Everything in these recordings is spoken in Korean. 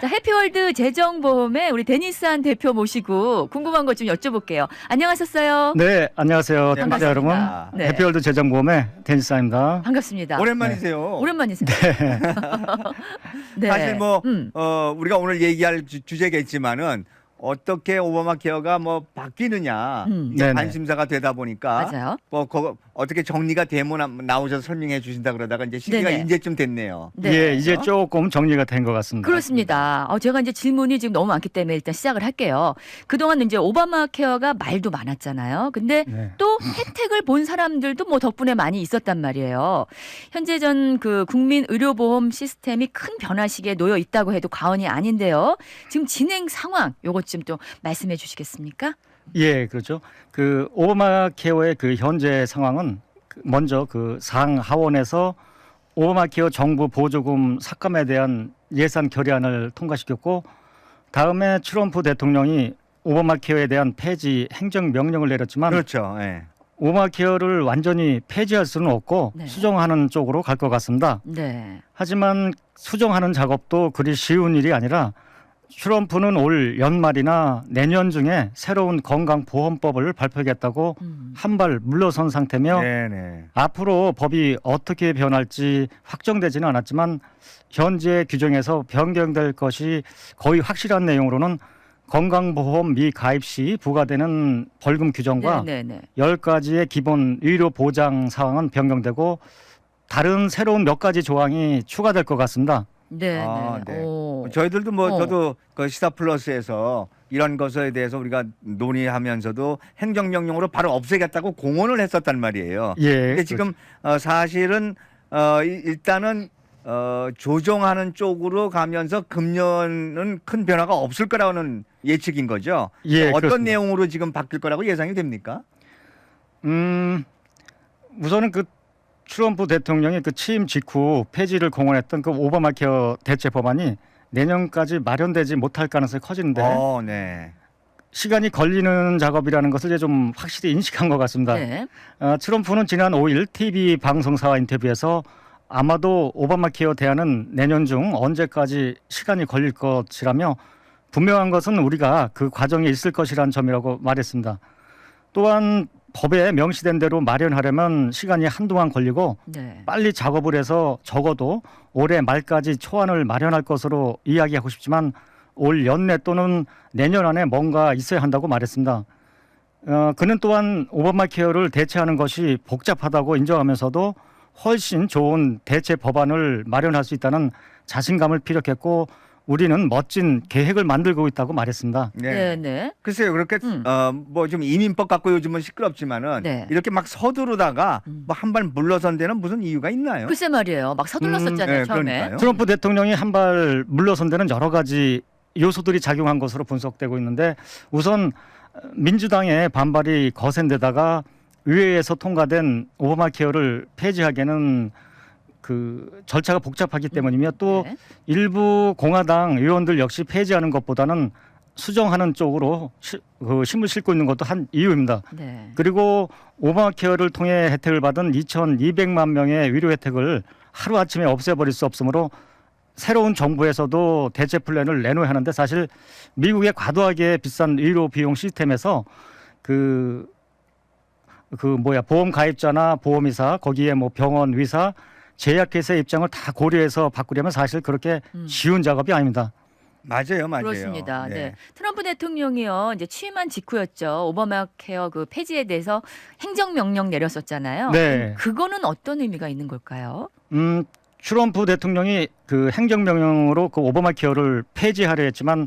자, 해피월드 재정보험의 우리 데니스한 대표 모시고 궁금한 것 좀 여쭤볼게요. 안녕하셨어요? 네, 안녕하세요. 네, 청취자 여러분. 반갑습니다. 네. 해피월드 재정보험의 데니스입니다. 반갑습니다. 오랜만이세요. 오랜만이세요. 네. 사실 뭐 음. 어, 우리가 오늘 얘기할 주, 주제겠지만은 어떻게 오바마 케어가 뭐 바뀌느냐 음. 이제 네네. 관심사가 되다 보니까 맞아요. 뭐 그거 어떻게 정리가 되면 나- 나오셔서 설명해 주신다 그러다가 이제 시기가 네네. 이제쯤 됐네요. 네. 예, 이제 조금 정리가 된 것 같습니다. 그렇습니다. 어, 제가 이제 질문이 지금 너무 많기 때문에 일단 시작을 할게요. 그동안 이제 오바마 케어가 말도 많았잖아요. 근데 네. 또 혜택을 본 사람들도 뭐 덕분에 많이 있었단 말이에요. 현재 전 그 국민 의료보험 시스템이 큰 변화 시기에 놓여 있다고 해도 과언이 아닌데요. 지금 진행 상황 요것 좀 또 말씀해 주시겠습니까? 예, 그렇죠. 그 오바마 케어의 그 현재 상황은 그 먼저 그 상하원에서 오바마 케어 정부 보조금 삭감에 대한 예산 결의안을 통과시켰고 다음에 트럼프 대통령이 오바마 케어에 대한 폐지 행정 명령을 내렸지만 그렇죠. 예. 오바마 케어를 완전히 폐지할 수는 없고 네. 수정하는 쪽으로 갈 것 같습니다. 네. 하지만 수정하는 작업도 그리 쉬운 일이 아니라 트럼프는 올 연말이나 내년 중에 새로운 건강보험법을 발표하겠다고 음. 한발 물러선 상태며 네네. 앞으로 법이 어떻게 변할지 확정되지는 않았지만 현재 규정에서 변경될 것이 거의 확실한 내용으로는 건강보험 미가입 시 부과되는 벌금 규정과 네, 네, 네. 열 가지의 기본 의료 보장 사항은 변경되고 다른 새로운 몇 가지 조항이 추가될 것 같습니다. 네, 아, 네. 네. 오. 저희들도 뭐 어. 저도 그 시사 플러스에서 이런 것에 대해서 우리가 논의하면서도 행정명령으로 바로 없애겠다고 공언을 했었단 말이에요. 예. 근데 지금 어, 사실은 어, 이- 일단은 어, 조정하는 쪽으로 가면서 금년은 큰 변화가 없을 거라는 예측인 거죠. 예, 어떤 그렇습니다. 내용으로 지금 바뀔 거라고 예상이 됩니까? 음, 우선은 그 트럼프 대통령이 그 취임 직후 폐지를 공언했던 그 오바마 케어 대체 법안이 내년까지 마련되지 못할 가능성이 커지는데 어, 네. 시간이 걸리는 작업이라는 것을 이제 좀 확실히 인식한 것 같습니다. 네. 어, 트럼프는 지난 5일 TV 방송사와 인터뷰에서 아마도 오바마 케어 대안은 내년 중 언제까지 시간이 걸릴 것이라며 분명한 것은 우리가 그 과정에 있을 것이라는 점이라고 말했습니다. 또한 법에 명시된 대로 마련하려면 시간이 한동안 걸리고 네. 빨리 작업을 해서 적어도 올해 말까지 초안을 마련할 것으로 이야기하고 싶지만 올 연내 또는 내년 안에 뭔가 있어야 한다고 말했습니다. 어, 그는 또한 오바마 케어를 대체하는 것이 복잡하다고 인정하면서도 훨씬 좋은 대체 법안을 마련할 수 있다는 자신감을 피력했고 우리는 멋진 계획을 만들고 있다고 말했습니다. 네. 네, 네. 글쎄요, 그렇게 음. 어, 뭐 좀 이민법 갖고 요즘은 시끄럽지만은 네. 이렇게 막 서두르다가 음. 뭐한 발 물러선 데는 무슨 이유가 있나요? 글쎄 말이에요. 막 서둘렀었잖아요, 네, 처음에. 그러니까요. 트럼프 대통령이 한 발 물러선 데는 여러 가지 요소들이 작용한 것으로 분석되고 있는데 우선 민주당의 반발이 거센 데다가 의회에서 통과된 오바마 케어를 폐지하기에는 그 절차가 복잡하기 때문이며 또 네. 일부 공화당 의원들 역시 폐지하는 것보다는 수정하는 쪽으로 시, 그 힘을 싣고 있는 것도 한 이유입니다. 네. 그리고 오바마 케어를 통해 혜택을 받은 2,200만 명의 위로 혜택을 하루 아침에 없애버릴 수 없으므로 새로운 정부에서도 대체 플랜을 내놓아야 하는데 사실 미국의 과도하게 비싼 의료 비용 시스템에서 그, 그 뭐야 보험 가입자나 보험의사 거기에 뭐 병원 의사 제약회사의 입장을 다 고려해서 바꾸려면 사실 그렇게 음. 쉬운 작업이 아닙니다. 맞아요, 맞아요. 그렇습니다. 네. 트럼프 대통령이요 이제 취임한 직후였죠. 오바마 케어 그 폐지에 대해서 행정 명령 내렸었잖아요. 네. 그거는 어떤 의미가 있는 걸까요? 음, 트럼프 대통령이 그 행정 명령으로 그 오바마 케어를 폐지하려 했지만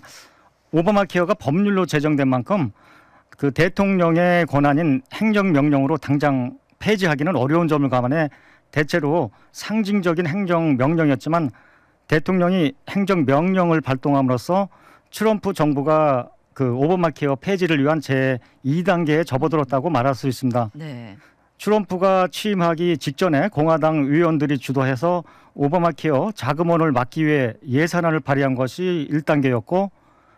오바마 케어가 법률로 제정된 만큼 그 대통령의 권한인 행정 명령으로 당장 폐지하기는 어려운 점을 감안해 대체로 상징적인 행정 명령이었지만 대통령이 행정 명령을 발동함으로써 트럼프 정부가 그 오바마 케어 폐지를 위한 제 2단계에 접어들었다고 말할 수 있습니다. 네. 트럼프가 취임하기 직전에 공화당 의원들이 주도해서 오바마 케어 자금원을 막기 위해 예산안을 발의한 것이 1단계였고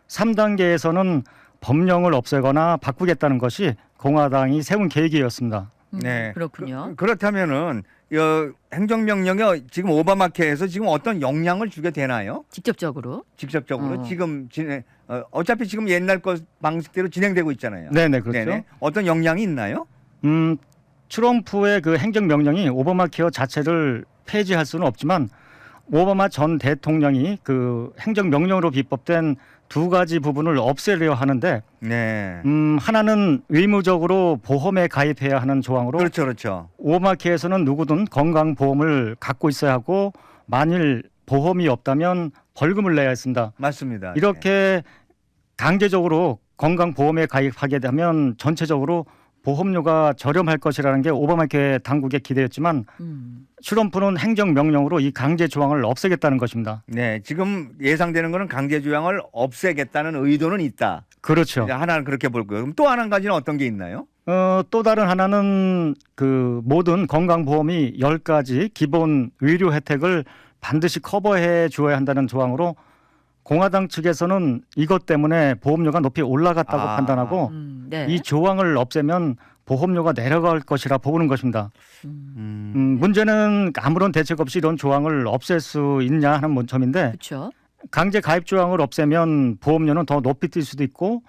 3단계에서는 법령을 없애거나 바꾸겠다는 것이 공화당이 세운 계획이었습니다. 음, 네. 그렇군요. 그, 렇다면은 어, 행정명령이 지금 오바마케에서 지금 어떤 영향을 주게 되나요? 직접적으로. 직접적으로 어. 지금 진행 어, 어차피 지금 옛날 것 방식대로 진행되고 있잖아요. 네네 그렇죠. 네네. 어떤 영향이 있나요? 음, 트럼프의 그 행정명령이 오바마 케어 자체를 폐지할 수는 없지만 오바마 전 대통령이 그 행정명령으로 비법된 두 가지 부분을 없애려 하는데 네. 음, 하나는 의무적으로 보험에 가입해야 하는 조항으로 그렇죠, 그렇죠. 오바마 케어에서는 누구든 건강보험을 갖고 있어야 하고 만일 보험이 없다면 벌금을 내야 했습니다. 맞습니다. 이렇게 강제적으로 건강보험에 가입하게 되면 전체적으로 보험료가 저렴할 것이라는 게 오바마 케어 당국의 기대였지만 음. 트럼프는 행정명령으로 이 강제 조항을 없애겠다는 것입니다. 네, 지금 예상되는 거는 강제 조항을 없애겠다는 의도는 있다. 그렇죠. 하나는 그렇게 볼 거예요. 그럼 또 한 가지는 어떤 게 있나요? 어, 또 다른 하나는 그 모든 건강보험이 10가지 기본 의료 혜택을 반드시 커버해 주어야 한다는 조항으로 공화당 측에서는 이것 때문에 보험료가 높이 올라갔다고 아. 판단하고 음. 네. 이 조항을 없애면 보험료가 내려갈 것이라 보는 것입니다. 음. 음. 음, 문제는 아무런 대책 없이 이런 조항을 없앨 수 있냐 하는 점인데 그렇죠. 강제 가입 조항을 없애면 보험료는 더 높이 뛸 수도 있고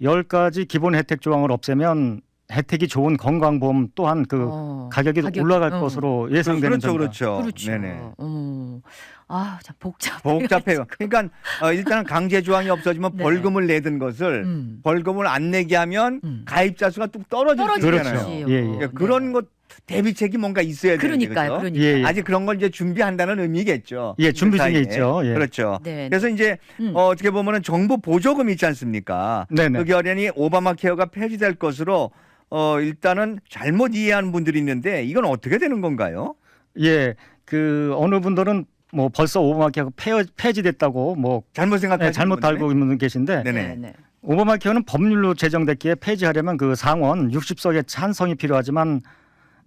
열 가지 기본 혜택 조항을 없애면 혜택이 좋은 건강보험 또한 그 어. 가격이 가격, 올라갈 어. 것으로 예상되는 그렇죠, 점이다. 그렇죠. 그렇죠. 네네. 어. 아, 참 복잡. 복잡해요. 그러니까 어, 일단은 강제 조항이 없어지면 네. 벌금을 내던 것을 음. 벌금을 안 내게 하면 음. 가입자 수가 뚝. 있잖아요. 떨어지지요. 예, 예. 그러니까 그런 것 대비책이 뭔가 있어야 되는데 그러니까요. 그렇죠? 그러니까. 예. 아직 그런 걸 이제 준비한다는 의미겠죠. 예, 준비 중에 그. 있죠. 예. 그렇죠. 네. 그래서 이제 음. 어, 어떻게 보면은 정부 보조금 있지 않습니까? 네네. 그 결연이 오바마 케어가 폐지될 것으로 어, 일단은 잘못 이해하는 분들이 있는데 이건 어떻게 되는 건가요? 예, 그 어느 분들은 뭐 벌써 오바마 케어가 폐- 폐지됐다고 뭐 잘못 생각하시는 네, 잘못? 알고 있는 분 계신데 네네. 네, 네. 오바마 케어는 법률로 제정됐기에 폐지하려면 그 상원 60석의 찬성이 필요하지만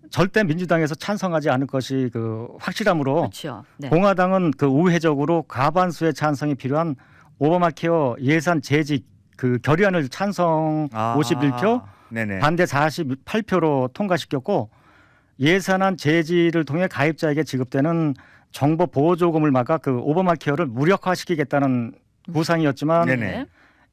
절대 민주당에서 찬성하지 않을 것이 그 확실함으로 그렇죠. 네. 공화당은 그 우회적으로 과반수의 찬성이 필요한 오바마 케어 예산 재직 그 결의안을 찬성 아, 51표 네네. 반대 48표로 통과시켰고 예산안 제지를 통해 가입자에게 지급되는 정보 보조금을 막아 그 오바마 케어를 무력화시키겠다는 구상이었지만 네네.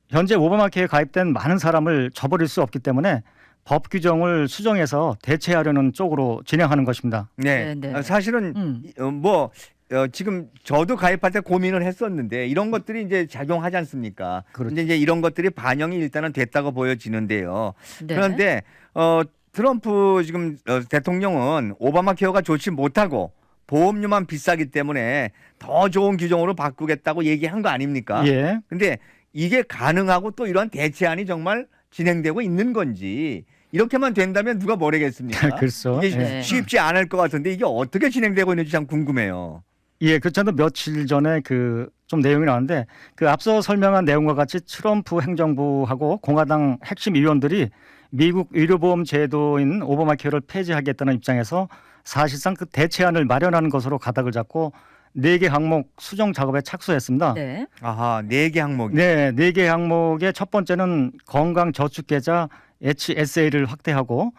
현재 오바마 케어에 가입된 많은 사람을 저버릴 수 없기 때문에 법 규정을 수정해서 대체하려는 쪽으로 진행하는 것입니다. 네. 네, 네. 어, 사실은 음. 이- 어, 뭐 어, 지금 저도 가입할 때 고민을 했었는데 이런 것들이 이제 작용하지 않습니까? 그렇죠. 근데 이제 이런 것들이 반영이 일단은 됐다고 보여지는데요. 네. 그런데 어, 트럼프 지금 어, 대통령은 오바마 케어가 좋지 못하고 보험료만 비싸기 때문에 더 좋은 규정으로 바꾸겠다고 얘기한 거 아닙니까? 예. 근데 이게 가능하고 또 이런 대체안이 정말 진행되고 있는 건지 이렇게만 된다면 누가 뭐래겠습니까? 그렇죠. 이게 네. 쉽지 않을 것 같은데 이게 어떻게 진행되고 있는지 참 궁금해요. 예, 그 저도 며칠 전에 그 좀 내용이 나왔는데 그 앞서 설명한 내용과 같이 트럼프 행정부하고 공화당 핵심 의원들이 미국 의료보험 제도인 오바마 케어를 폐지하겠다는 입장에서 사실상 그 대체안을 마련하는 것으로 가닥을 잡고 네 개 항목 수정 작업에 착수했습니다. 네. 아하 네 개 항목이. 네, 네 개 항목의 첫 번째는 건강 저축 계좌 HSA를 확대하고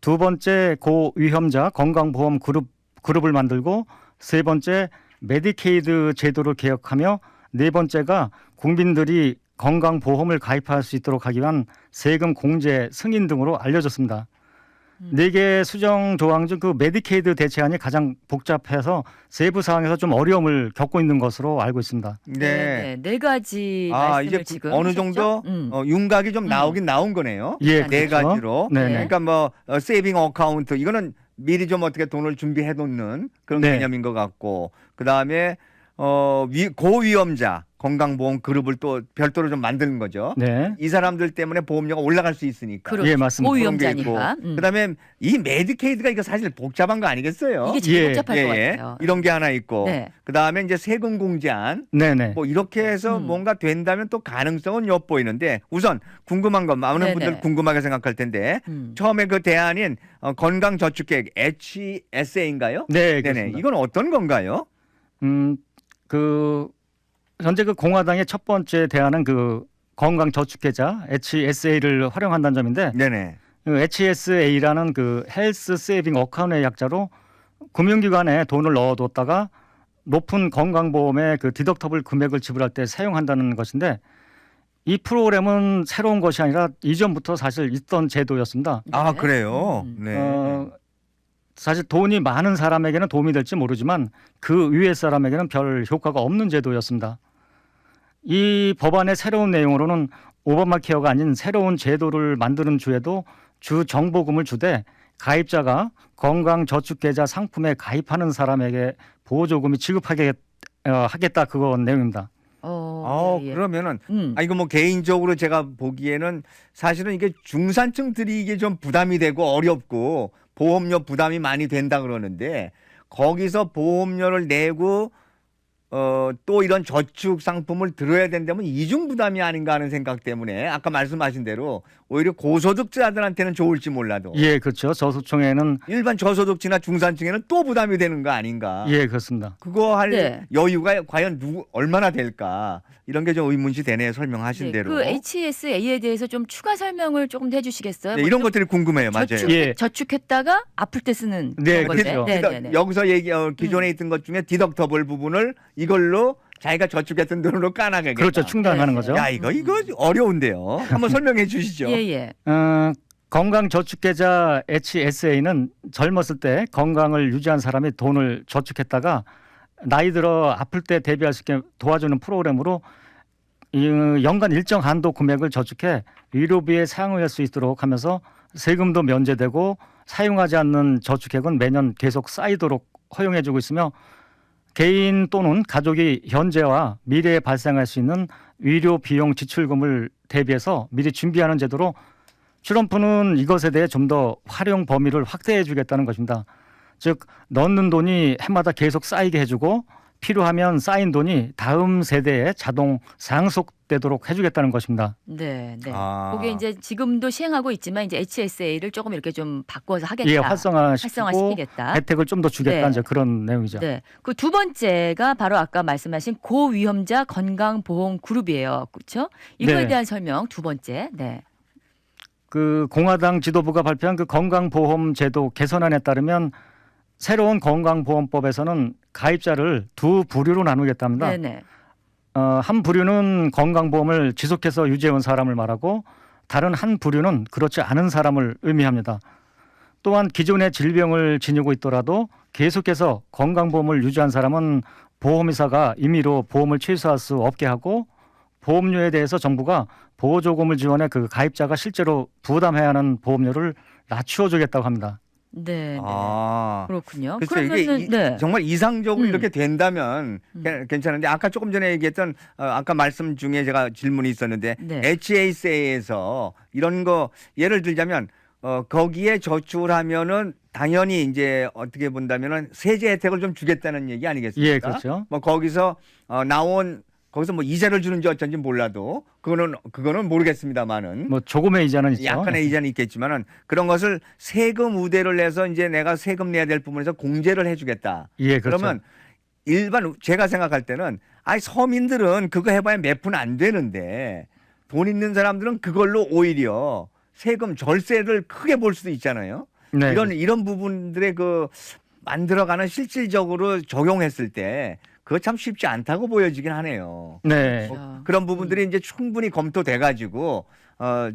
두 번째 고위험자 건강보험 그룹 그룹을 만들고 세 번째 메디케이드 제도를 개혁하며 네 번째가 국민들이 건강보험을 가입할 수 있도록 하기 위한 세금 공제 승인 등으로 알려졌습니다. 음. 네개 수정 조항 중 그 메디케이드 대체안이 가장 복잡해서 세부 사항에서 좀 어려움을 겪고 있는 것으로 알고 있습니다. 네. 네. 네. 네 가지 아 말씀을 이제 구- 지금 어느 하셨죠? 정도 음. 어, 윤곽이 좀 음. 나오긴 나온 거네요. 예, 네 그렇죠. 가지로. 네, 네. 그러니까 뭐 어, 세이빙 어카운트 이거는 미리 좀 어떻게 돈을 준비해 놓는 그런 네. 개념인 것 같고 그 다음에 어, 위, 고위험자 건강보험 그룹을 또 별도로 좀 만드는 거죠. 네. 이 사람들 때문에 보험료가 올라갈 수 있으니까. 그렇죠. 예, 맞습니다. 고위험자니까. 음. 그다음에 이 메디케이드가 이거 사실 복잡한 거 아니겠어요? 이게 제일 예, 복잡할 것 같아요. 이런 게 하나 있고 네. 그다음에 이제 세금 공제안 네네. 뭐 이렇게 해서 음. 뭔가 된다면 또 가능성은 엿보이는데 우선 궁금한 건 많은 네네. 분들 궁금하게 생각할 텐데 음. 처음에 그 대안인 어, 건강저축계획 HSA인가요? 네, 네네 그렇습니다. 이건 어떤 건가요? 음, 그 현재 그 공화당의 첫 번째 대안은 그 건강 저축 계좌 HSA를 활용한다는 점인데 네네 그 HSA라는 그 헬스 세이빙 어카운트의 약자로 금융기관에 돈을 넣어뒀다가 높은 건강보험의 그 디덕터블 금액을 지불할 때 사용한다는 것인데 이 프로그램은 새로운 것이 아니라 이전부터 사실 있던 제도였습니다. 아 네. 그래요. 음. 네. 어, 사실 돈이 많은 사람에게는 도움이 될지 모르지만 그 위에 사람에게는 별 효과가 없는 제도였습니다. 이 법안의 새로운 내용으로는 오바마 케어가 아닌 새로운 제도를 만드는 주에도 주 정보금을 주되 가입자가 건강저축계좌 상품에 가입하는 사람에게 보조금이 지급하게 어, 하겠다 그건 내용입니다. 어, 어 예, 예. 그러면은 음. 아 이거 뭐 개인적으로 제가 보기에는 사실은 이게 중산층들이 이게 좀 부담이 되고 어렵고 보험료 부담이 많이 된다 그러는데 거기서 보험료를 내고 어 또 이런 저축 상품을 들어야 된다면 이중 부담이 아닌가 하는 생각 때문에 아까 말씀하신 대로 오히려 고소득자들한테는 좋을지 몰라도 예, 그렇죠. 저소총회는 일반 저소득층이나 중산층에는 또 부담이 되는 거 아닌가? 예, 그렇습니다. 그거 할 네. 여유가 과연 누구 얼마나 될까? 이런 게 좀 의문시 되네요. 설명하신 네, 대로. 그 HSA에 대해서 좀 추가 설명을 조금 해주시겠어요? 네, 뭐 이런 좀 것들이 궁금해요. 맞아요. 저축, 예. 저축했다가 아플 때 쓰는 네, 그런 건데. 그렇죠. 네, 디덕- 네, 네. 여기서 얘기 어, 기존에 있던 것 중에 디덕터블 부분을 이걸로 자기가 저축했던 돈으로 까나가겠다. 그렇죠. 충당하는 네, 거죠. 야 이거 이거 어려운데요. 한번 설명해 주시죠. 예, 예. 어, 건강저축계좌 HSA는 젊었을 때 건강을 유지한 사람이 돈을 저축했다가 나이 들어 아플 때 대비할 수 있게 도와주는 프로그램으로 이, 연간 일정 한도 금액을 저축해 의료비에 사용할 수 있도록 하면서 세금도 면제되고 사용하지 않는 저축액은 매년 계속 쌓이도록 허용해주고 있으며 개인 또는 가족이 현재와 미래에 발생할 수 있는 의료 비용 지출금을 대비해서 미리 준비하는 제도로 트럼프는 이것에 대해 좀 더 활용 범위를 확대해 주겠다는 것입니다. 즉 넣는 돈이 해마다 계속 쌓이게 해주고 필요하면 쌓인 돈이 다음 세대에 자동 상속되도록 해주겠다는 것입니다. 네, 네. 아. 그게 이제 지금도 시행하고 있지만 이제 HSA를 조금 이렇게 좀 바꿔서 하겠다. 예, 활성화시키고 활성화시키겠다. 혜택을 좀 더 주겠다 네. 이제 그런 내용이죠. 네. 그 두 번째가 바로 아까 말씀하신 고위험자 건강보험 그룹이에요. 그렇죠? 이거에 네. 대한 설명 두 번째. 네. 그 공화당 지도부가 발표한 그 건강보험 제도 개선안에 따르면 새로운 건강보험법에서는 가입자를 두 부류로 나누겠답니다. 네, 네. 어, 한 부류는 건강보험을 지속해서 유지해온 사람을 말하고 다른 한 부류는 그렇지 않은 사람을 의미합니다. 또한 기존의 질병을 지니고 있더라도 계속해서 건강보험을 유지한 사람은 보험회사가 임의로 보험을 취소할 수 없게 하고 보험료에 대해서 정부가 보조금을 지원해 그 가입자가 실제로 부담해야 하는 보험료를 낮추어 주겠다고 합니다. 네. 네. 아. 그렇군요. 그렇죠. 그러면은 이게 이- 네. 정말 이상적으로 음. 이렇게 된다면 음. 괜- 괜찮은데 아까 조금 전에 얘기했던 어, 아까 말씀 중에 제가 질문이 있었는데 네. HASA에서 이런 거 예를 들자면 어, 거기에 저축을 하면은 당연히 이제 어떻게 본다면은 세제 혜택을 좀 주겠다는 얘기 아니겠습니까? 예, 그렇죠. 뭐 거기서 어, 나온 거기서 뭐 이자를 주는지 어쩐지 몰라도 그거는 그거는 모르겠습니다만은 뭐 조금의 이자는 있죠. 약간의 이자는 있겠지만은 그런 것을 세금 우대를 내서 이제 내가 세금 내야 될 부분에서 공제를 해주겠다. 예, 그렇죠. 그러면 일반 제가 생각할 때는 아이 서민들은 그거 해봐야 몇 푼 안 되는데 돈 있는 사람들은 그걸로 오히려 세금 절세를 크게 볼 수도 있잖아요. 네, 이런 이런 부분들의 그 만들어가는 실질적으로 적용했을 때 그거 참 쉽지 않다고 보여지긴 하네요. 네. 그렇죠. 그런 부분들이 이제 충분히 검토돼 가지고 어,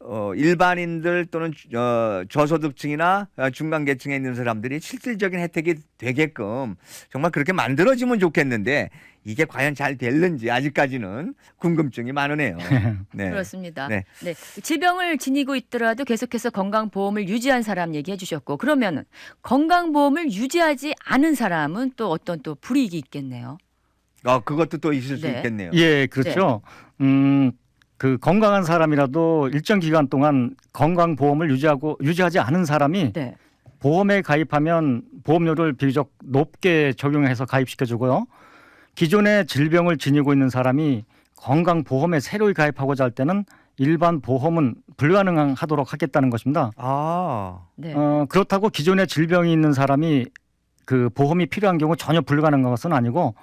어 일반인들 또는 어, 저소득층이나 어, 중간계층에 있는 사람들이 실질적인 혜택이 되게끔 정말 그렇게 만들어지면 좋겠는데 이게 과연 잘 될는지 아직까지는 궁금증이 많으네요. 네. 그렇습니다. 네. 네. 질병을 지니고 있더라도 계속해서 건강보험을 유지한 사람 얘기해 주셨고 그러면은 건강보험을 유지하지 않은 사람은 또 어떤 또 불이익이 있겠네요. 어 그것도 또 있을 수 네. 있겠네요. 예, 그렇죠. 음, 그 건강한 사람이라도 일정 기간 동안 건강보험을 유지하고 유지하지 않은 사람이 네. 보험에 가입하면 보험료를 비교적 높게 적용해서 가입시켜 주고요. 기존의 질병을 지니고 있는 사람이 건강보험에 새로이 가입하고자 할 때는 일반 보험은 불가능하도록 하겠다는 것입니다. 아. 네. 어, 그렇다고 기존에 질병이 있는 사람이 그 보험이 필요한 경우 전혀 불가능한 것은 아니고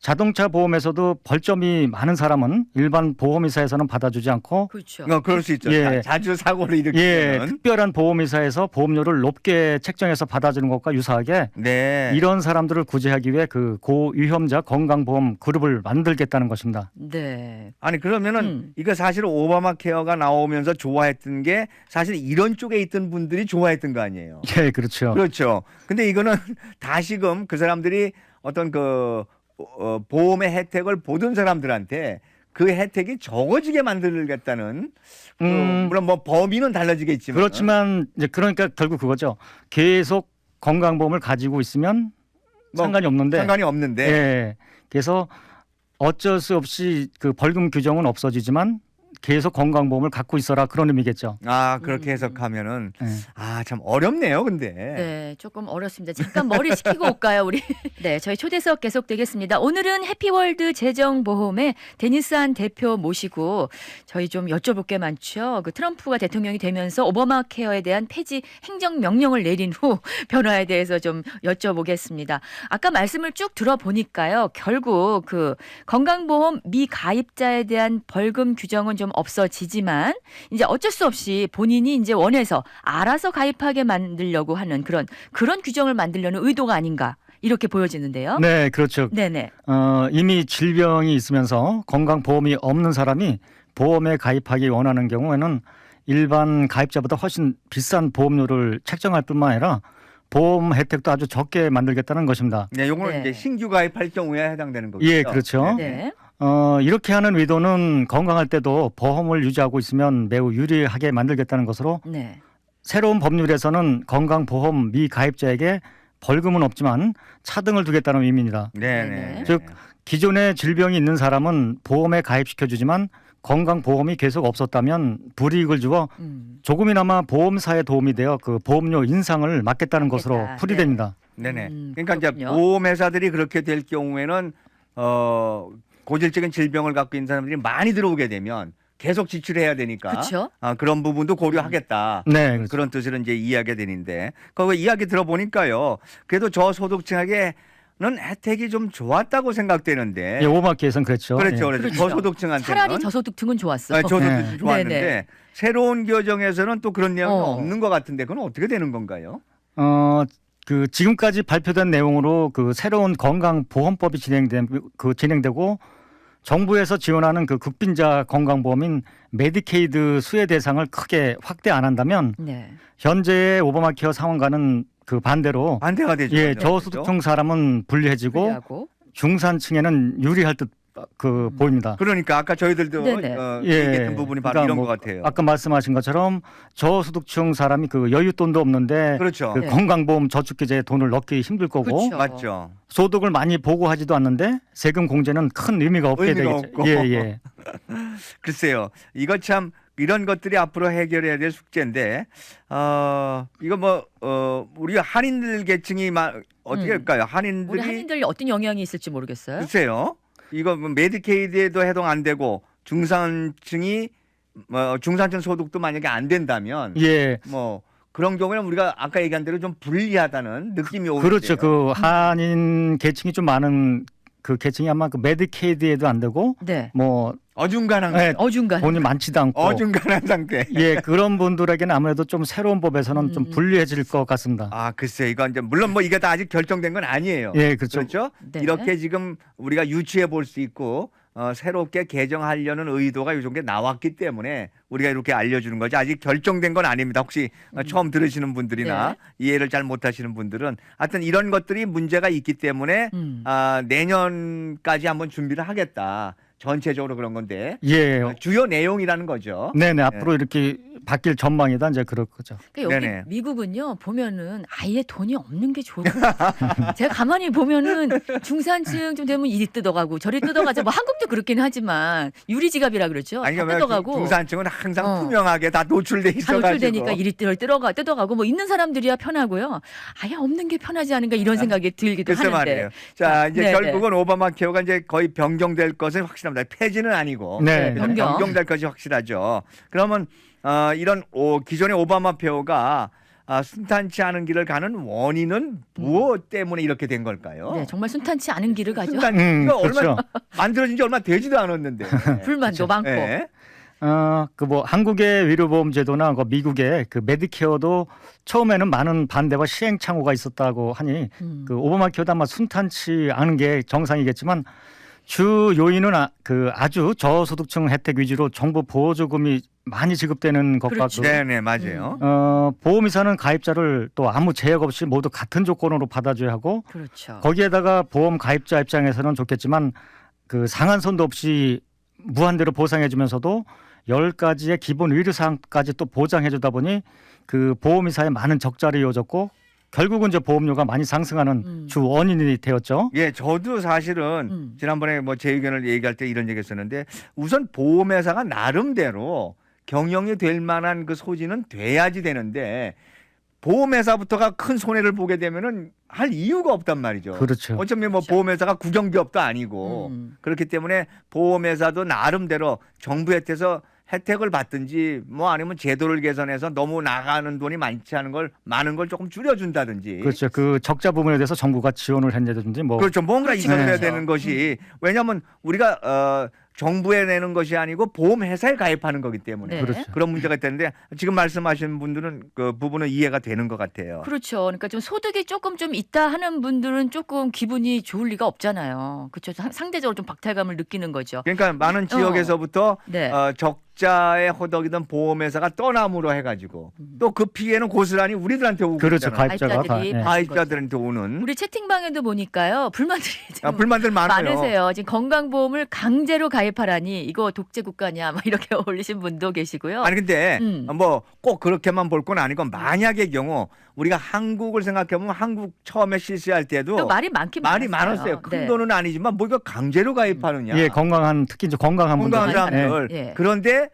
자동차 보험에서도 벌점이 많은 사람은 일반 보험회사에서는 받아주지 않고 그렇죠. 어, 그럴 수 있죠. 예. 자, 주 사고를 예, 일으키면 특별한 보험회사에서 보험료를 높게 책정해서 받아주는 것과 유사하게 네. 이런 사람들을 구제하기 위해 그 고위험자 건강보험 그룹을 만들겠다는 것입니다. 네. 아니 그러면은 음. 이거 사실 오바마 케어가 나오면서 좋아했던 게 사실 이런 쪽에 있던 분들이 좋아했던 거 아니에요. 예, 그렇죠. 그렇죠. 근데 이거는 다시금 그 사람들이 어떤 그 어, 보험의 혜택을 보던 사람들한테 그 혜택이 적어지게 만들겠다는 그 음, 물론 뭐 범위는 달라지겠지만 그렇지만 이제 그러니까 결국 그거죠. 계속 건강보험을 가지고 있으면 뭐 상관이 없는데 상관이 없는데 예. 그래서 어쩔 수 없이 그 벌금 규정은 없어지지만 계속 건강보험을 갖고 있어라 그런 의미겠죠. 아 그렇게 음. 해석하면은 예. 아참 어렵네요. 근데 네, 조금 어렵습니다. 잠깐 머리 식히고 올까요, 우리? 네, 저희 초대석 계속되겠습니다. 오늘은 해피월드 재정보험의 데니스한 대표 모시고 저희 좀 여쭤볼 게 많죠. 그 트럼프가 대통령이 되면서 오바마 케어에 대한 폐지 행정 명령을 내린 후 변화에 대해서 좀 여쭤보겠습니다. 아까 말씀을 쭉 들어보니까요. 결국 그 건강보험 미가입자에 대한 벌금 규정은 좀 없어지지만 이제 어쩔 수 없이 본인이 이제 원해서 알아서 가입하게 만들려고 하는 그런 그런 규정을 만들려는 의도가 아닌가 이렇게 보여지는데요. 네, 그렇죠. 네네. 어, 이미 질병이 있으면서 건강보험이 없는 사람이 보험에 가입하기 원하는 경우에는 일반 가입자보다 훨씬 비싼 보험료를 책정할 뿐만 아니라 보험 혜택도 아주 적게 만들겠다는 것입니다. 네, 요거는 네. 이제 신규 가입할 경우에 해당되는 거죠. 예, 그렇죠. 네. 어, 이렇게 하는 의도는 건강할 때도 보험을 유지하고 있으면 매우 유리하게 만들겠다는 것으로 네. 새로운 법률에서는 건강보험 미가입자에게 벌금은 없지만 차등을 두겠다는 의미입니다. 네, 네네. 네. 즉, 기존에 질병이 있는 사람은 보험에 가입시켜 주지만 건강 보험이 계속 없었다면 불이익을 주어 음. 조금이나마 보험사에 도움이 되어 그 보험료 인상을 막겠다는 것으로. 풀이됩니다. 네네. 음, 그러니까 이제 그렇군요. 보험회사들이 그렇게 될 경우에는 어 고질적인 질병을 갖고 있는 사람들이 많이 들어오게 되면 계속 지출해야 되니까 그렇죠. 아, 그런 부분도 고려하겠다. 네, 그렇죠. 그런 뜻으로 이제 이야기가 되는데 거기 이야기 들어보니까요. 그래도 저소득층에게 는 혜택이 좀 좋았다고 생각되는데 예, 오마키에서는 그랬죠. 그렇죠, 예. 그렇죠. 그렇죠. 저소득층한테는 차라리 저소득층은 좋았어. 아, 저소득층 네. 좋았는데 네네. 새로운 규정에서는 또 그런 내용이 어. 없는 것 같은데 그건 어떻게 되는 건가요? 어, 그 지금까지 발표된 내용으로 그 새로운 건강보험법이 진행된 그 진행되고 정부에서 지원하는 그 국빈자 건강보험인 메디케이드 수혜 대상을 크게 확대 안 한다면 네. 현재의 오바마 케어 상황과는 그 반대로 반대가 되죠. 예? 저소득층 사람은 불리해지고 불리하고. 중산층에는 유리할 듯 그 보입니다. 그러니까 아까 저희들도 네네. 어, 예. 얘기했던 부분이 바로 그러니까 이런 뭐 것 같아요. 아까 말씀하신 것처럼 저소득층 사람이 그 여윳돈도 없는데 그렇죠. 그 네. 건강보험 저축기재에 돈을 넣기 힘들 거고 그렇죠. 맞죠. 소득을 많이 보고하지도 않는데 세금 공제는 큰 의미가 없게 의미가 되겠죠. 없고. 예, 예. 글쎄요. 이거 참 이런 것들이 앞으로 해결해야 될 숙제인데 어 이거 뭐 어 우리 한인들 계층이 마, 어떻게 음. 할까요? 우리 한인들이 한인들 어떤 영향이 있을지 모르겠어요. 글쎄요. 이거 뭐 메디케이드에도 해당 안 되고 중산층이 뭐 중산층 소득도 만약에 안 된다면 예. 뭐 그런 경우에는 우리가 아까 얘기한 대로 좀 불리하다는 느낌이 오는데요. 그렇죠. 그 한인 계층이 좀 많은 그 계층이 아마 그 메디케이드에도 안 되고 네. 뭐 어중간한 예, 어중간. 돈이 많지도 않고 어중간한 상태. 예, 그런 분들에게는 아무래도 좀 새로운 법에서는 좀 음. 불리해질 것 같습니다. 아 글쎄 이거 이제 물론 뭐 이게 다 아직 결정된 건 아니에요. 예, 그렇죠. 그렇죠? 네. 이렇게 지금 우리가 유추해 볼 수 있고 어, 새롭게 개정하려는 의도가 요즘 게 나왔기 때문에 우리가 이렇게 알려주는 거지 아직 결정된 건 아닙니다. 혹시 어, 처음 들으시는 분들이나 이해를 잘 못하시는 분들은 하여튼 이런 것들이 문제가 있기 때문에 음. 아, 내년까지 한번 준비를 하겠다. 전체적으로 그런 건데 예. 어, 주요 내용이라는 거죠. 네네 앞으로 이렇게 바뀔 전망이다 이제 그럴 거죠. 그러니까 여기 네네. 미국은요 보면은 아예 돈이 없는 게 좋고 제가 가만히 보면은 중산층 좀 되면 이리 뜯어가고 저리 뜯어가죠. 뭐 한국도 그렇긴 하지만 유리지갑이라 그러죠. 아니 다 그러니까 뜯어가고 중산층은 항상 어. 투명하게 다 노출돼 다 있어가지고 노출되니까 이리 뜯어 뜯어가 뜯어가고 뭐 있는 사람들이야 편하고요. 아예 없는 게 편하지 않은가 이런 생각이 들기도 글쎄 하는데. 말이에요. 자 이제 네네. 결국은 오바마 케어가 이제 거의 변경될 것은 확실 합니다. 폐지는 아니고 네. 네, 변경. 될 것이 확실하죠. 그러면 어, 이런 오, 기존의 오바마 케어가 아, 순탄치 않은 길을 가는 원인은 무엇 때문에 이렇게 된 걸까요? 네, 정말 순탄치 않은 길을 가죠. 순탄 음, 이거 그렇죠. 얼마 만들어진 지 얼마 되지도 않았는데. 불만도 많고. 예. 어, 그 뭐 한국의 의료보험 제도나 그 미국의 그 메디케어도 처음에는 많은 반대와 시행착오가 있었다고 하니 음. 그 오바마 케어도 아마 순탄치 않은 게 정상이겠지만 주 요인은 아, 그 아주 저소득층 혜택 위주로 정부 보조금이 많이 지급되는 것과 그렇죠. 그, 네, 네, 맞아요. 어, 보험회사는 가입자를 또 아무 제약 없이 모두 같은 조건으로 받아줘야 하고 그렇죠. 거기에다가 보험 가입자 입장에서는 좋겠지만 그 상한선도 없이 무한대로 보상해주면서도 열 가지의 기본 의료 사항까지 또 보장해주다 보니 그 보험회사에 많은 적자를 이어졌고 결국은 이제 보험료가 많이 상승하는 음. 주 원인이 되었죠. 예, 저도 사실은 음. 지난번에 뭐 제 의견을 얘기할 때 이런 얘기 했었는데 우선 보험회사가 나름대로 경영이 될 만한 그 소지는 돼야지 되는데 보험회사부터가 큰 손해를 보게 되면은 할 이유가 없단 말이죠. 그렇죠. 어차피 뭐 그렇죠. 보험회사가 구경기업도 아니고 음. 그렇기 때문에 보험회사도 나름대로 정부한테서 혜택을 받든지 뭐 아니면 제도를 개선해서 너무 나가는 돈이 많지 않은 걸 많은 걸 조금 줄여준다든지 그렇죠. 그 적자 부분에 대해서 정부가 지원을 했냐든지 뭐 그렇죠. 뭔가 그렇지, 있어야 그렇죠. 되는 것이 왜냐하면 우리가 어, 정부에 내는 것이 아니고 보험 회사에 가입하는 거기 때문에 네. 그렇죠. 그런 문제가 있다는데 지금 말씀하신 분들은 그 부분은 이해가 되는 것 같아요. 그렇죠. 그러니까 좀 소득이 조금 좀 있다 하는 분들은 조금 기분이 좋을 리가 없잖아요. 그렇죠. 상- 상대적으로 좀 박탈감을 느끼는 거죠. 그러니까 많은 지역에서부터 네. 어, 적 자의 호덕이던 보험회사가 떠남으로 해가지고 또 그 피해는 고스란히 우리들한테 오고 그렇죠. 있잖아요. 가입자가 다. 가입자들이 예. 가입자들한테 오는 우리 채팅방에도 보니까요. 불만들이 좀 아, 불만들 많아요. 많으세요. 지금 건강보험을 강제로 가입하라니 이거 독재 국가냐 막 이렇게 올리신 분도 계시고요. 아니 근데 음. 뭐 꼭 그렇게만 볼 건 아니고 만약의 경우 우리가 한국을 생각해 보면 한국 처음에 실시할 때도 또 말이 많긴 많이 많았어요. 많았어요. 큰 네. 돈은 아니지만 뭐 이거 강제로 가입하느냐. 예, 건강한 특히 이제 건강한 분들 건강한 분들. 사람들. 예. 그런데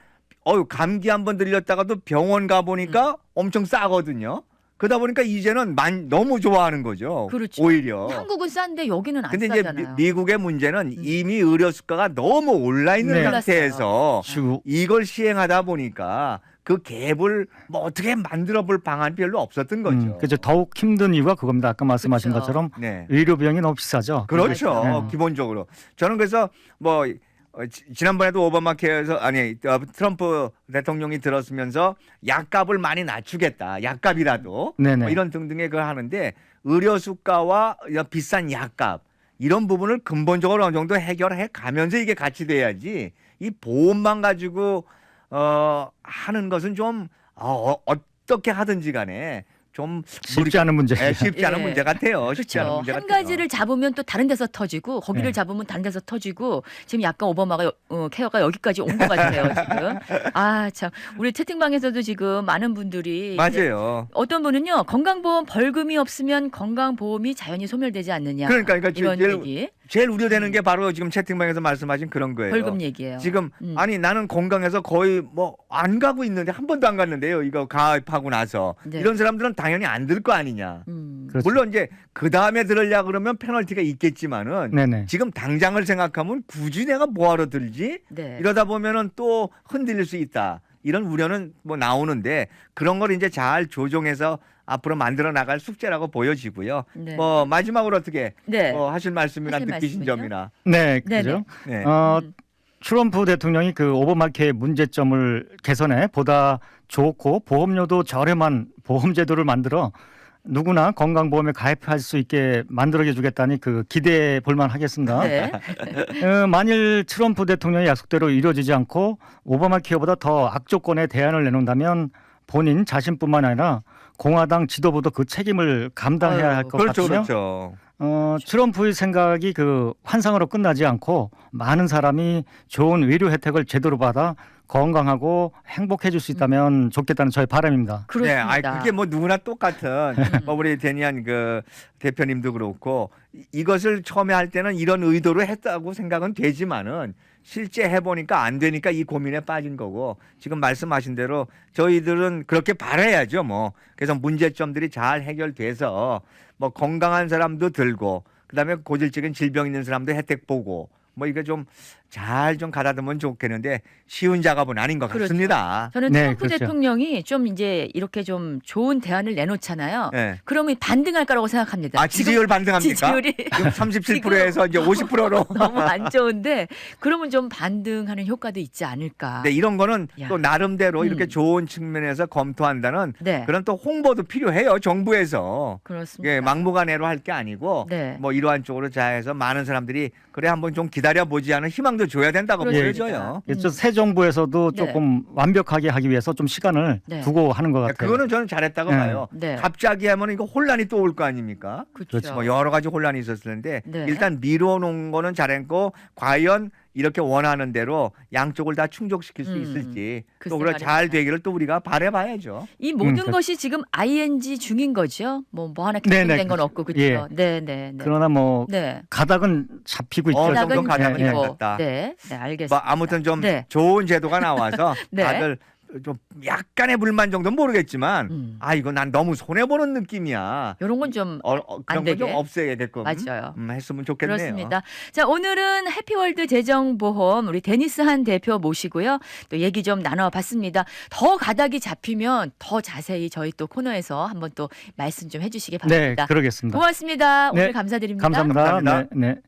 어유 감기 한 번 들렸다가도 병원 가 보니까 음. 엄청 싸거든요. 그러다 보니까 이제는 만, 너무 좋아하는 거죠. 그렇죠. 오히려. 한국은 싼데 여기는 안 근데 이제 싸잖아요. 미, 국의 문제는 음. 이미 의료 수가가 너무 올라 있는 네. 상태에서 주 이걸 시행하다 보니까 그 갭을 뭐 어떻게 만들어 볼 방안이 별로 없었던 거죠. 음, 그죠. 더욱 힘든 이유가 그겁니다. 아까 말씀하신 그렇죠. 것처럼 네. 의료 비용이 너무 비싸죠. 그렇죠. 맞아요. 기본적으로. 저는 그래서 뭐 어, 지- 지난번에도 오바마 케어에서 아니 어, 트럼프 대통령이 들었으면서 약값을 많이 낮추겠다. 약값이라도 네네. 뭐 이런 등등의 걸 하는데 의료 수가와 이런 비싼 약값 이런 부분을 근본적으로 어느 정도 해결해 가면서 이게 같이 돼야지 이 보험만 가지고 어 하는 것은 좀 어, 어, 어떻게 하든지 간에 좀 쉽지 않은 문제. 예, 쉽지 않은 예. 문제 같아요. 쉽지 않은 그렇죠. 문제 한 같아요. 가지를 잡으면 또 다른 데서 터지고 거기를 네. 잡으면 다른 데서 터지고 지금 약간 오바마가 어, 케어가 여기까지 온 것 같아요 지금. 아 참 우리 채팅방에서도 지금 많은 분들이 이제 맞아요. 어떤 분은요 건강보험 벌금이 없으면 건강보험이 자연히 소멸되지 않느냐. 그러니까, 그러니까 이런 얘기 제일 우려되는 게 바로 지금 채팅방에서 말씀하신 그런 거예요. 벌금 얘기예요. 지금 음. 아니 나는 건강해서 거의 뭐 안 가고 있는데 한 번도 안 갔는데요. 이거 가입하고 나서 네. 이런 사람들은 당연히 안 들 거 아니냐. 음. 그렇죠. 물론 이제 그 다음에 들으려 그러면 페널티가 있겠지만은 네네. 지금 당장을 생각하면 굳이 내가 뭐하러 들지? 네. 이러다 보면은 또 흔들릴 수 있다. 이런 우려는 뭐 나오는데 그런 걸 이제 잘 조정해서 앞으로 만들어 나갈 숙제라고 보여지고요. 네. 뭐 마지막으로 어떻게 네. 뭐 하실 말씀이나 하실 느끼신 말씀은요? 점이나 네. 그죠. 네. 어, 음. 트럼프 대통령이 그 오버마켓의 문제점을 개선해 보다 좋고 보험료도 저렴한 보험 제도를 만들어 누구나 건강보험에 가입할 수 있게 만들어 주겠다니 그 기대해 볼만 하겠습니다. 네. 어, 만일 트럼프 대통령의 약속대로 이루어지지 않고 오바마 케어보다 더 악조건의 대안을 내놓는다면 본인 자신뿐만 아니라 공화당 지도부도 그 책임을 감당해야 할 것 그렇죠, 같으며 그렇죠. 어, 트럼프의 생각이 그 환상으로 끝나지 않고 많은 사람이 좋은 의료 혜택을 제대로 받아 건강하고 행복해질 수 있다면 좋겠다는 저의 바람입니다. 네, 그렇습니다. 아이 그게 뭐 누구나 똑같은 뭐 우리 데니안 그 대표님도 그렇고 이- 이것을 처음에 할 때는 이런 의도로 했다고 생각은 되지만은 실제 해보니까 안 되니까 이 고민에 빠진 거고 지금 말씀하신 대로 저희들은 그렇게 바라야죠 뭐. 그래서 문제점들이 잘 해결돼서 뭐 건강한 사람도 들고 그다음에 고질적인 질병 있는 사람도 혜택 보고 뭐 이게 좀 잘 좀 가다듬으면 좋겠는데 쉬운 작업은 아닌 것 그렇죠. 같습니다. 저는 네, 트럼프 그렇죠. 대통령이 좀 이제 이렇게 좀 좋은 대안을 내놓잖아요. 예. 그러면 반등할 거라고 생각합니다. 아 지지율 반등합니까? 지지율이 지금 37%에서 이제 50%로. 너무 안 좋은데 그러면 좀 반등하는 효과도 있지 않을까. 네, 이런 거는 야. 또 나름대로 음. 이렇게 좋은 측면에서 검토한다는 네, 그런 또 홍보도 필요해요 정부에서. 그렇습니다. 예, 막무가내로 할 게 아니고 네. 뭐 이러한 쪽으로 자해서 많은 사람들이 그래 한번 좀 기다 려 보지 하는 희망도 줘야 된다고 그렇습니다. 보여져요. 그래서 새 정부에서도 네. 조금 완벽하게 하기 위해서 좀 시간을 네. 두고 하는 것 같아요. 그거는 저는 잘했다고 네. 봐요. 네. 갑자기 하면 이거 혼란이 또 올 거 아닙니까? 그렇죠. 뭐 여러 가지 혼란이 있었을 텐데 네. 일단 미뤄놓은 거는 잘했고 과연 이렇게 원하는 대로 양쪽을 다 충족시킬 수 음, 있을지 글쎄 또 그래 잘. 되기를 또 우리가 바래봐야죠. 이 모든 음, 그- 것이 지금 ing 중인 거죠. 뭐뭐 하나 네, 결정된 네, 건 그렇죠. 없고 그렇죠. 예. 네, 네, 네. 그러나 뭐 네. 가닥은 잡히고 있죠. 어느 정도 가닥은 가닥은 잡히고. 잡혔다. 네, 네, 뭐 알겠습니다. 아무튼 좀 네. 좋은 제도가 나와서 네. 다들 좀 약간의 불만 정도는 모르겠지만 음. 아 이거 난 너무 손해 보는 느낌이야. 이런 건 좀 어, 어, 안 그런 거좀 되게? 없애야게끔 맞아요. 음, 했으면 좋겠네요. 그렇습니다. 자, 오늘은 해피월드 재정보험 우리 데니스 한 대표 모시고요. 또 얘기 좀 나눠봤습니다. 더 가닥이 잡히면 더 자세히 저희 또 코너에서 한번 또 말씀 좀 해주시기 네, 바랍니다. 그러겠습니다. 고맙습니다. 오늘 네, 감사드립니다. 감사합니다. 감사합니다. 네, 네.